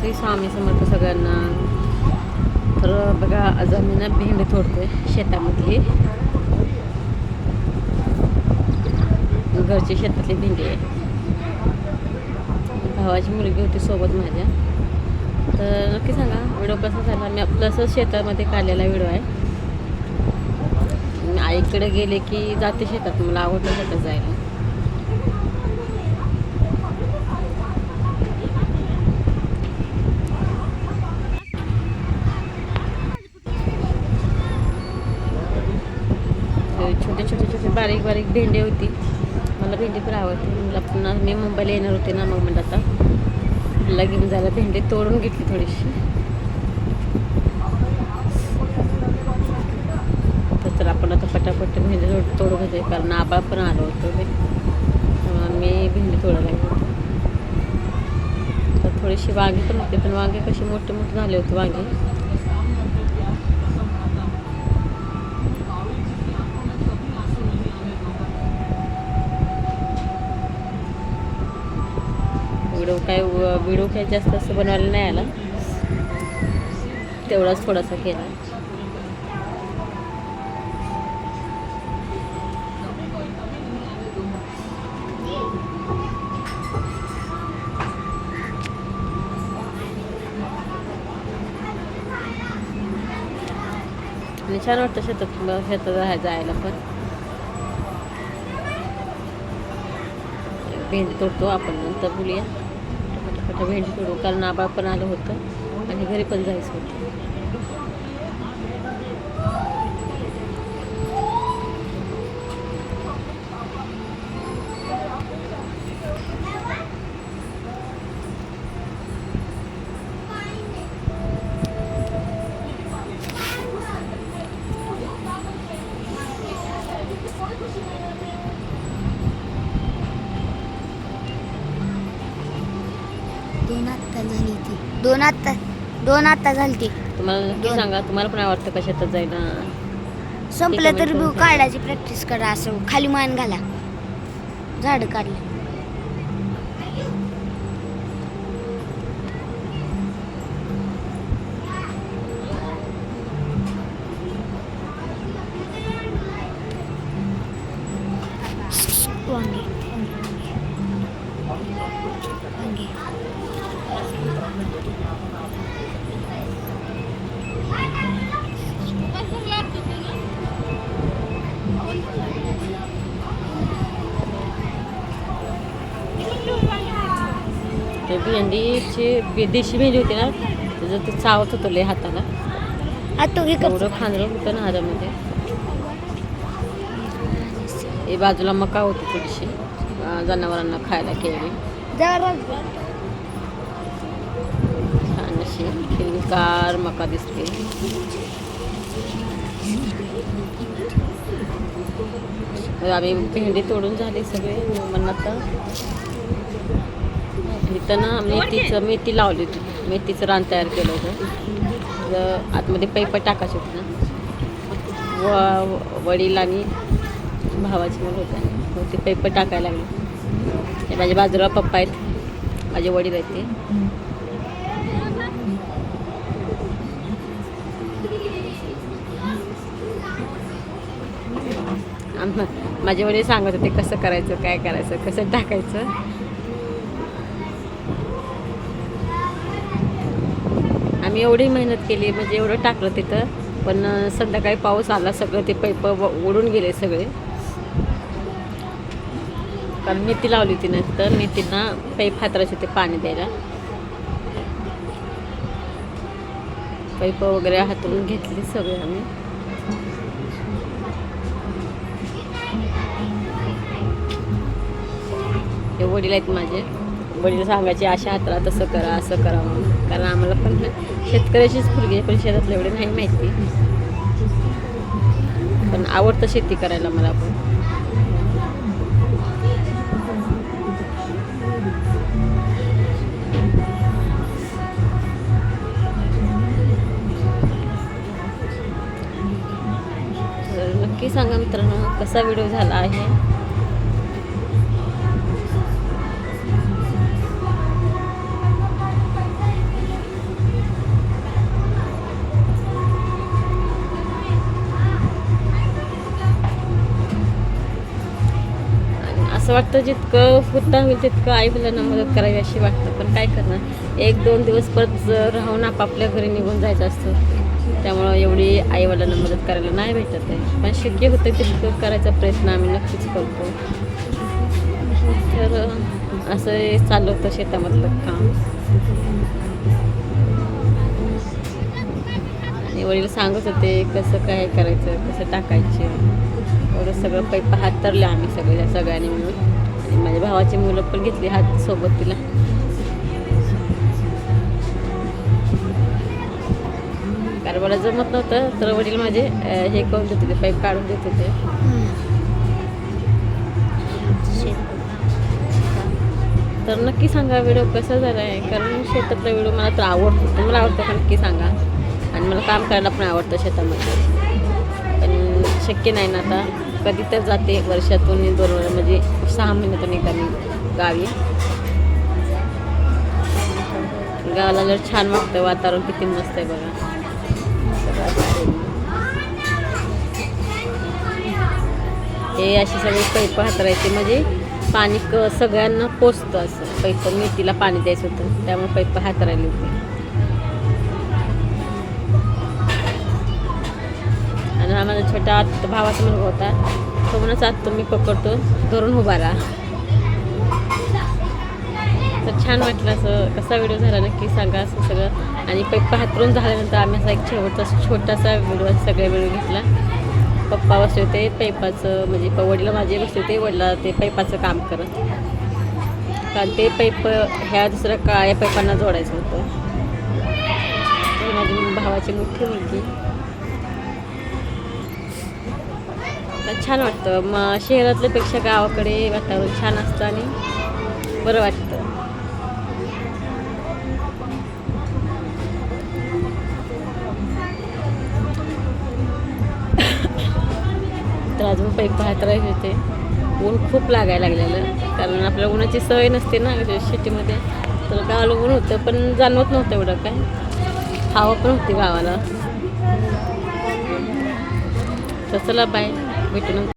श्री स्वामी समर्थ सगळ्यांना. तर बघा आज आम्ही ना भेंडी तोडतोय शेतामधली. घरची शेतातली भेंडी आहे. भावाची मुलगी होती सोबत माझ्या. तर नक्की सांगा व्हिडिओ कसा झाला? मी आपलं शेतामध्ये काढलेला व्हिडिओ आहे. आईकडे गेले की जाते शेतात मला आवडतं शेतात जायला तर छोटे छोटे छोटे बारीक बारीक भेंडी होती. मला भेंडी पण आवडते. मला पुन्हा मी मुंबईला येणार होते ना मग म्हणलं आता. मला घेऊन जायला भेंडी तोडून घेतली थोडीशी. तर आपण आता पटापट भेंडी तोड- तोडून घेते कारण आबाळ पण आलो होतं मी भेंडी तोडायला तर थोडीशी वांगी पण होते. पण वांगे कशी मोठे मोठे झाले होते वांगे. व्हिडिओ काय व्हिडिओ काय जास्त असं बनवायला नाही आला. तेवढाच थोडासा केला. आणि छान वाटतं शेतात शेतात राहायचं जायला पण. भेंडी तोडतो आपण नंतर बोलूया. भेंडी तोडू कारण आबाळ पण आलं होतं. आणि घरी पण जायचं होतं. दोन आत्ता झाली ती. दोन आत्ता दोन आत्ता झाली ती तुम्हाला नक्की दोन. सांगा तुम्हाला पण आवडतं का शेतात जायला? संपलं तर comment बी करून सांगा. काढायची प्रॅक्टिस करा असं. खाली मान घाला. झाड काढले. वांगे. ते भेंडीची बे- देशी भेंडी होती ना त्याचं ते चावत होतं लय हाताला. आता हे एवढं खांदरं होतं ना हातामध्ये. हे बाजूला मका होती थोडीशी. अं, जनावरांना खायला केली. जरा छान अशी हिरवीगार मका दिसते. आम्ही भेंडी तोडून झाली सगळे म्हणत इथं ना मेथीचं मेथी लावली होती. मेथीचं रान तयार केलं होतं. आतमध्ये पैप टाकायचे होते ना. व वडील आणि भावाची मुलं होते. मग ते पैप टाकायला लागले. ते माझ्या बाजूला पप्पा आहेत. माझे वडील आहेत ते. आम्हा माझे वडील सांगत होते कसं करायचं काय करायचं कसं टाकायचं. आम्ही एवढी मेहनत केली म्हणजे एवढं टाकलं तिथं. पण संध्याकाळी पाऊस आला सगळं ते पैप उडून गेले सगळे. कारण मेथी लावली होती ना तर मेथींना पैप हातराचे होते पाणी द्यायला. पैप वगैरे हातरून घेतली सगळे आम्ही. हे वडील आहेत माझे. म्हणजे वडील सांगायचे अशा हातला तसं करा असं करा म्हणून. कारण आम्हाला पण शेतकऱ्याचीच मुलगी आहे पण शेतातलं एवढे नाही माहिती. पण आवडतं शेती करायला मला पण. नक्की सांगा मित्रांनो कसा व्हिडिओ झाला आहे? असं वाटतं जितकं होता होईल तितकं आई मुलांना मदत करावी अशी वाटतं. पण काय करणार? एक दोन दिवस परत जर राहून आपापल्या घरी निघून जायचं असतं त्यामुळं एवढी आईवडिलांना मदत करायला नाही भेटत आहे. पण शक्य होतं तितकं करायचा प्रयत्न आम्ही नक्कीच करतो. तर असं हे चालू होतं शेतामधलं काम. आणि वडील सांगत होते कसं काय करायचं कसं टाकायचं. एवढं सगळं पैप हात तरले आम्ही सगळे सगळ्यांनी मिळून. आणि माझ्या भावाची मुलं पण घेतली हात सोबत तिला. कारण मला जमत नव्हतं तर वडील माझे हे करून देत होते पाईप काढून देत होते. तर नक्की सांगा व्हिडिओ कसा झाला आहे? कारण शेतातला व्हिडिओ मला तर आवडतो तुम्हाला आवडतो का नक्की सांगा. आणि मला काम करायला पण आवडतं शेतामध्ये. पण शक्य नाही ना आता. कधी तर जाते वर्षातून दोन म्हणजे सहा महिन्यातून एकदा मी गावी. गावाला जर छान वाटतं वातावरण किती मस्त आहे बघा. हे असे सगळे पैप हातरायचे म्हणजे पाणी क सगळ्यांना पोचतं असं. पैप मेथीला पाणी द्यायचं होतं त्यामुळे पैप हातरायले होते. आणि हा माझा छोटा आत भावाचा मुलगा होता. तो म्हणूनच आत्ता तुम्ही पकडतो धरून उभा राहा. तर छान वाटलं असं कसा व्हिडिओ झाला नक्की सांगा असं सगळं. आणि पैप हातरून झाल्यानंतर आम्ही असा एक शेवटचा छोटासा व्हिडिओ सगळे व्हिडिओ घेतला. पप्पा बसले होते पैपाचं म्हणजे प- वडील माझे बसले होते वडिला ते पैपाचं काम करत. कारण ते पैप ह्या दुसऱ्या काळ्या पैपांना जोडायचं होतं. माझी भावाची मोठी मुलगी. तर छान वाटतं. मग शहरातल्यापेक्षा गावाकडे वातावरण छान असतं आणि बरं वाटतं. तर अजून पैक पाहत राहिले होते. ऊन खूप लागायला लागलेलं. कारण आपल्याला उन्हाची सवय नसते ना शेतीमध्ये. तर गावाला ऊन होतं पण जाणवत नव्हतं एवढं काय. हवा पण होती गावाला. तर चला बाय. भेटू नंतर